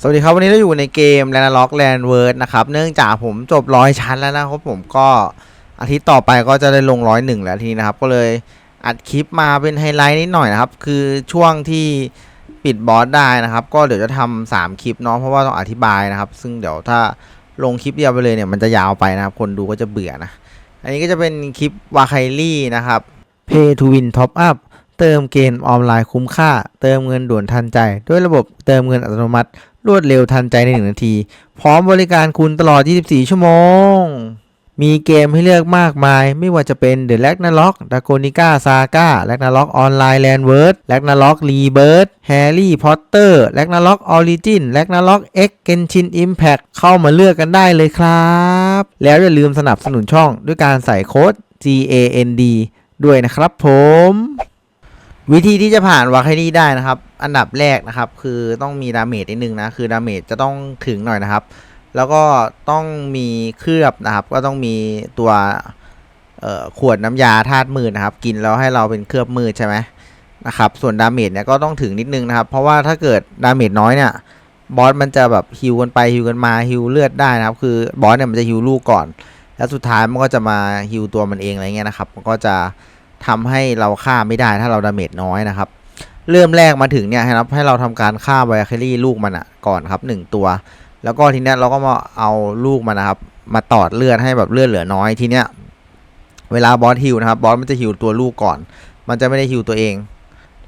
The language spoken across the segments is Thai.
สวัสดีครับ วันนี้เราอยู่ในเกม l a n d l o c k Land w o r d นะครับ เนื่องจากผมจบร้อยชั้นแล้วนะครับผมก็อาทิตย์ต่อไปก็จะได้ลงร้อยหนึ่งแล้วทีนะครับ ก็เลยอัดคลิปมาเป็นไฮไลท์นิดหน่อยนะครับ คือช่วงที่ปิดบอสได้นะครับ ก็เดี๋ยวจะทำสามคลิปเนาะเพราะว่าต้องอธิบายนะครับ ซึ่งเดี๋ยวถ้าลงคลิปเดียวไปเลยเนี่ยมันจะยาวไปนะครับ คนดูก็จะเบื่อนะ อันนี้ก็จะเป็นคลิปวาไคลี่นะครับ Pay to Win Top Up เติมเกมออนไลน์คุ้มค่า เติมเงินด่วนทันใจ ด้วยระบบเติมเงินอัตโนมัติ รวดเร็วทันใจใน 1 นาที พร้อมบริการคุณตลอด 24 ชั่วโมง มีเกมให้เลือกมากมาย ไม่ว่าจะเป็น The Ragnarok Dragonica Saga Ragnarok Online Landward Ragnarok Rebirth Harry Potter Ragnarok Origin Ragnarok X Genshin Impact เข้ามาเลือกกันได้เลยครับ แล้วอย่าลืมสนับสนุนช่องด้วยการใส่โค้ด GAND ด้วยนะครับผม วิธีที่จะผ่านวาคดีได้นะครับ อันดับแรกนะครับ คือต้องมีดาเมจนิดนึงนะ คือดาเมจจะต้องถึงหน่อยนะครับ แล้วก็ต้องมีเคลือบนะครับ ก็ต้องมีตัวขวดน้ำยาธาตุมืดนะครับ กินแล้วให้เราเป็นเคลือบมืดใช่ไหมนะครับ ส่วนดาเมจเนี่ยก็ต้องถึงนิดนึงนะครับ เพราะว่าถ้าเกิดดาเมจน้อยเนี่ยบอสมันจะแบบฮิวกันไปฮิวกันมาฮิวเลือดได้นะครับ คือบอสเนี่ยมันจะฮิวลูกก่อน แล้วสุดท้ายมันก็จะมาฮิวตัวมันเองอะไรเงี้ยนะครับ มันก็จะ ทำให้เราฆ่าไม่ได้ถ้าเราดาเมจน้อยนะครับ เริ่มแรกมาถึงเนี่ยนะครับให้เราทำการฆ่าไบคารี่ลูกมันอะก่อนครับหนึ่งตัว แล้วก็ทีเนี้ยเราก็มาเอาลูกมันนะครับ มาตอดเลือดให้แบบเลือดเหลือน้อยทีเนี้ยเวลาบอสฮิวนะครับบอสมันจะฮิวตัวลูกก่อน มันจะไม่ได้ฮิวตัวเอง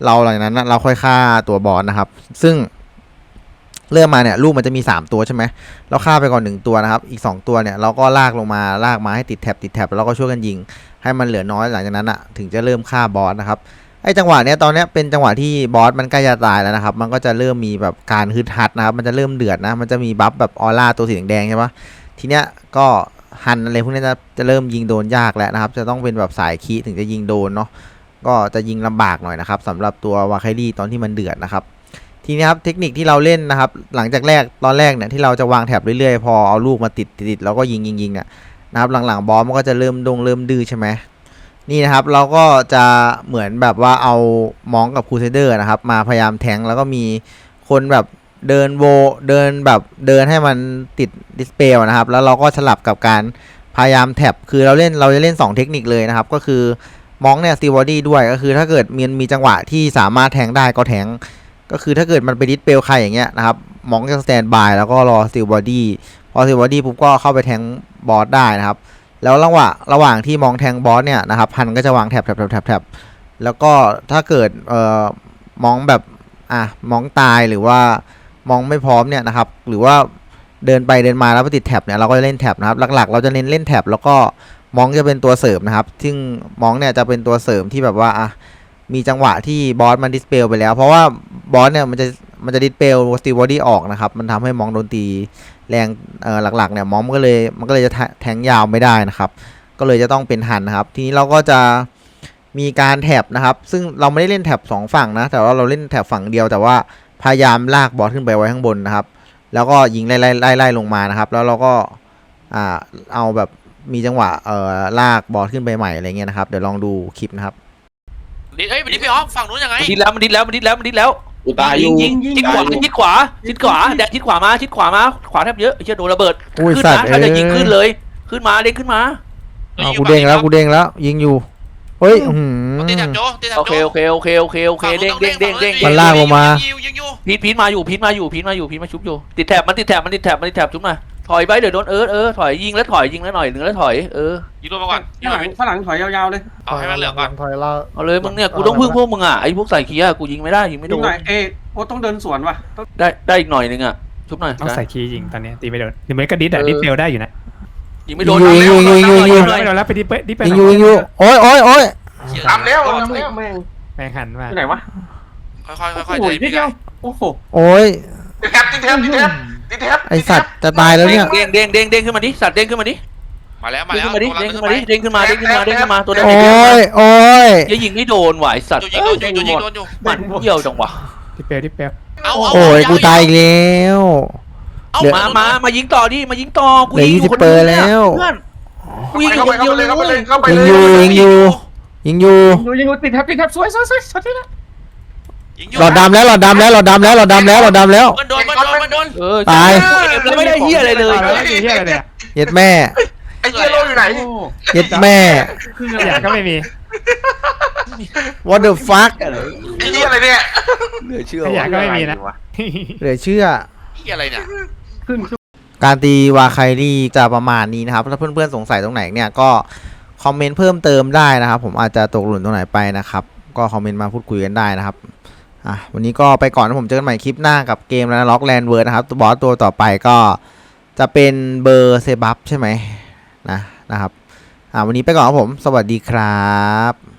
เราหลังจากนั้นนะเราค่อยฆ่าตัวบอสนะครับ ซึ่ง เริ่มมาเนี่ยลูกมันจะมี 3 ตัวใช่ไหมเราฆ่าไปก่อนหนึ่งตัวนะครับ อีก 2 ตัวเนี่ยเราก็ลากลงมาลากมาให้ติดแท็บติดแท็บแล้วก็ช่วยกันยิง ให้มันเหลือน้อยหลังจากนั้นอะถึงจะเริ่มฆ่าบอสนะครับไอ้จังหวะเนี้ยตอนเนี้ยเป็นจังหวะที่บอสมันใกล้จะตายแล้วนะครับ มันก็จะเริ่มมีแบบการฮึดฮัดนะครับ มันจะเริ่มเดือดนะ มันจะมีบัฟแบบออร่าตัวสีแดงใช่ปะทีเนี้ยก็ฮันอะไรพวกนี้จะจะเริ่มยิงโดนยากแล้วนะครับ จะต้องเป็นแบบสายคีถึงจะยิงโดนเนาะก็จะยิงลำบากหน่อยนะครับสำหรับตัววาไคลี่ตอนที่มันเดือดนะครับ ทีนี้ครับเทคนิคที่เราเล่นนะครับ หลังจากแรกตอนแรกเนี่ยที่เราจะวางแถบเรื่อยๆ พอเอาลูกมาติดติดแล้วก็ยิงยิงยิงเนี่ยนะครับหลังๆบอสมันก็จะเริ่มดงเริ่มดื้อใช่ไหมนี่นะครับเราก็จะเหมือนแบบว่าเอามองกับครูเซเดอร์นะครับ มาพยายามแทงแล้วก็มีคนแบบเดินโวเดินแบบเดินให้มันติดดิสเพลนะครับ แล้วเราก็สลับกับการพยายามแท็บคือเราเล่นเราจะเล่น 2 เทคนิคเลยนะครับ ก็คือมองเนี่ยสตีบอดี้ด้วยก็คือถ้าเกิดมีมีจังหวะที่สามารถแทงได้ก็แทง ก็คือถ้าเกิดมันไปดิสเปลใครอย่างเงี้ยนะครับมองจะสแตนบายแล้วก็รอซิลบอดี้พอซิลบอดี้ปุ๊บก็เข้าไปแทงบอสได้นะครับ แล้วระหว่างระหว่างที่มองแทงบอสเนี่ยนะครับพันก็จะวางแท็บแท็บแท็บแท็บแท็บแล้วก็ถ้าเกิดเอ่อมองแบบอะมองตายหรือว่ามองไม่พร้อมเนี่ยนะครับ หรือว่าเดินไปเดินมาแล้วไปติดแท็บเนี่ยเราก็จะเล่นแท็บนะครับหลักๆ เราจะเน้นเล่นแท็บแล้วก็มองจะเป็นตัวเสริมนะครับ ซึ่งมองเนี่ยจะเป็นตัวเสริมที่แบบว่าอะ มีจังหวะที่บอสมันดิสเปลไปแล้ว เพราะว่าบอสเนี่ยมันจะมันจะดิสเปลสตีบอดี้ออกนะครับ มันทำให้มองโดนตีแรงเออหลักๆเนี่ยมองมันก็เลยมันก็เลยจะแทงยาวไม่ได้นะครับ ก็เลยจะต้องเป็นหันนะครับ ทีนี้เราก็จะมีการแถบนะครับ ซึ่งเราไม่ได้เล่นแถบสองฝั่งนะ แต่ว่าเราเล่นแถบฝั่งเดียว แต่ว่าพยายามลากบอสขึ้นไปไว้ข้างบนนะครับ แล้วก็ยิงไล่ไล่ไล่ไล่ลงมานะครับ แล้วเราก็อ่าเอาแบบมีจังหวะเอ่อลากบอสขึ้นไปใหม่อะไรเงี้ยนะครับ เดี๋ยวลองดูคลิปนะครับ ดิเอ้ยมันดิไปออฟฝั่งนู้นยังไงมันดิดแล้วมันดิดแล้วมันดิดแล้วมันดิดแล้วกูตายอยิยู่งยิงชิดขวาชิดขวาชิดขวาแดกชิดขวามาชิดขวามาขวาแทบเยอะไอ้เชี่ยโดนระเบิดอุ้ยขึ้นสัตนะว์ถ้าจะเอ้ย ยิงขึ้นเลย ขึ้นมาเด้งขึ้นมาเอากูเด้งแล้วกูเด้งแล้ว ยิงอยู่เฮ้ยอื้อหือ ตีแถบโจตีแถบโอโจเคโอเคโอเคโอเคโอเคเด้งเด้งเด้งเด้งมันลากลงมา ยิงยิงอยู่พีทพีทมาอยู่พีทมาอยู่พีทมาอยู่พีทมาชุบอยู่ติดแถบมันติดแถบมันติดแถบมันติดแถบชุบหน่อย ถอยไปเดี๋ยวโดนเออเออถอยยิงแล้วถอยยิงแล้วหน่อยหนึ่งแล้วถอยเออยิงตัวมาก่อนยิงฝรั่งมาฝรั่งถอยยาวๆเลยเอาให้มันเหลืองก่อนถอยเราเอาเลยมึงเนี่ยกูต้องพึ่งพวกมึงอะไอ้พวกใส่เคียร์กูยิงไม่ได้ยิงไม่โดยิงนหน่อยเอยโอ้ต้องเดินสวนว่ะต้องได้ได้อีกหน่อยนึงอะชุบหน่อยต้องใส่คีย์ยิงตอนนี้ตีไม่โดนหรือไม่ก็ดิสอะดิสเฟลได้อยู่นะยิงไม่โดนยิงยิงยิงยิงยิงไม่โดนแล้วไปดิสไปดิสไปยิงอยู่ยิงอยู่โอ้ยโอ้ยโอ้ยตามแล้วตามแล้วแม่งแม่งหันมาที่ไหนวะค่อยๆค่อยๆโอ้ใจยพี่พี่เดีกัยวนโอ้โหโอ้ยติดแทบติดแทบติดแทบ ติดแทบไอสัตว์จะตายแล้วเนี่ย เด้งเด้งเด้งเด้งขึ้นมาดิสัตว์เด้งขึ้นมาดิมาแล้วมาเด้งแล้วขึ้นมาดิเด้งขึ้นมาดิเด้งขึ้นมาเด้งขึ้นมาเด้งขึ้นมาตัวเด้งโอ้ยโอ้ยอย่ายิงไม่โดนไหวสัตว์ยิงโดนอยู่ยิงโดนอยู่มันเยี่ยวจังวะดิสเฟลดิสเฟลเอาโอ้ยกูตายอีกแล้วเอาเหลือมามามายิงต่อดิมายิงต่อกูเหลือยิงอยู่20คนเปอร์เดียวแล้วเพื่อนกูยิงอยู่คนเดียวเลยเข้าไปเว้เลยยเข้าไปยิเลงยอยู่ยิงอยู่ยิงอยู่ยิงอยู่ยิงอยู่ติดแทบติดแทบสวยสวยสวยสวยที่ละ ยิงอยู่หลอดดำแล้วหลอดดำแล้วหลอดดำแล้วหลอดดำแล้วหลอดดำแล้ว มันโดนมันโดนมันโดน เออตายเก็บแล้วไม่ได้เฮียอะไรเลยแล้วมีเฮียอะไรเนี่ยเย็ดแม่ไอ้เหี้ยโลอยู่ไหนเย็ดแม่ขยะก็ไม่มี what the fuck ไอ้เหี้ยอะไรเนี่ยเหลือเชื่อขยะก็ไม่มีนะ เหลือเชื่อที่อะไรเนี่ย การตีวาไคลี่จะประมาณนี้นะครับ ถ้าเพื่อนๆสงสัยตรงไหนเนี่ยก็คอมเมนต์เพิ่มเติมได้นะครับ ผมอาจจะตกหล่นตรงไหนไปนะครับ ก็คอมเมนต์มาพูดคุยกันได้นะครับ อะวันนี้ก็ไปก่อนนะผมเจอกันใหม่คลิปหน้ากับเกมแล้วล็อกแลนเวิร์ดนะครับตัวบอสตัวต่อไปก็จะเป็นเบอร์เซบับใช่ไหมนะนะครับอะวันนี้ไปก่อนครับผม สวัสดีครับ